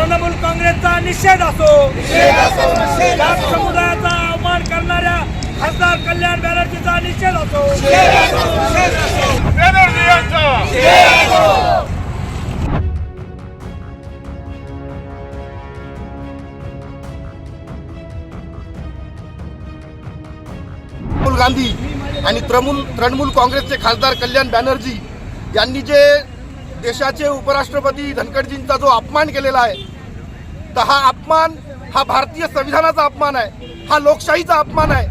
तृणमूल काँग्रेसचा निषेध असो. या समुदायाचा अवमान करणाऱ्या खासदार कल्याण बॅनर्जीचा निषेध असो. गांधी आणि तृणमूल तृणमूल काँग्रेसचे खासदार कल्याण बॅनर्जी यांनी जे देशाचे उपराष्ट्रपती धनखडजींचा जो अपमान केलेला आहे तर हा अपमान हा भारतीय संविधानाचा अपमान आहे हा लोकशाहीचा अपमान आहे.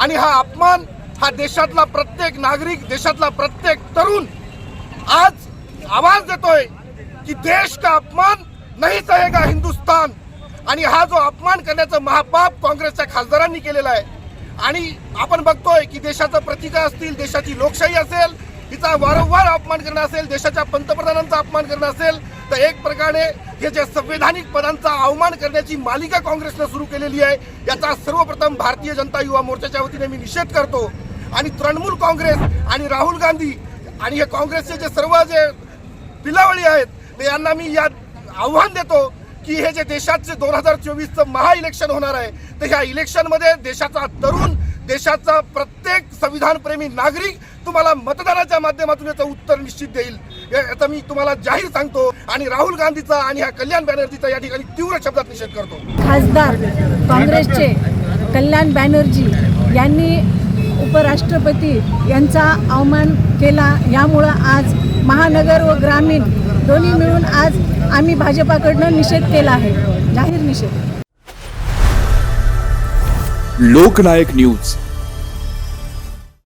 आणि हा अपमान हा देशातला प्रत्येक नागरिक देशातला प्रत्येक तरुण आज आवाज देतोय की देश का अपमान नाही सहेगा हिंदुस्तान. आणि हा जो अपमान करण्याचं महापाप काँग्रेसच्या खासदारांनी केलेला आहे. आणि आपण बघतोय की देशाचं प्रतिका असतील देशाची लोकशाही असेल हिचा वारंवार अपमान करणं असेल देशाच्या पंतप्रधानांचा अपमान करणं असेल तर एक प्रकारे हे जे संवैधानिक पदांचा अवमान करण्याची मालिका काँग्रेसनं सुरू केलेली आहे याचा सर्वप्रथम भारतीय जनता युवा मोर्चाच्या वतीने मी निषेध करतो. आणि तृणमूल काँग्रेस आणि राहुल गांधी आणि हे काँग्रेसचे जे सर्व जे पिलावळी आहेत ते यांना मी या आव्हान देतो की हे जे देशाचे दोन हजार चोवीसचं महा इलेक्शन होणार आहे तर ह्या इलेक्शनमध्ये देशाचा तरुण देशाचा प्रत्येक संविधानप्रेमी नागरिक तुम्हाला मतदानाच्या माध्यमातून याचं उत्तर निश्चित देईल. या- याचा मी तुम्हाला जाहीर सांगतो आणि राहुल गांधीचा आणि ह्या कल्याण बॅनर्जीचा या ठिकाणी तीव्र शब्दात निषेध करतो. खासदार काँग्रेसचे कल्याण बॅनर्जी यांनी उपराष्ट्रपती यांचा अवमान केला. यामुळं आज महानगर व ग्रामीण दोन्ही मिळून आज आम्ही भाजपाकडनं निषेध केला आहे. जाहीर निषेध. लोकनायक न्यूज.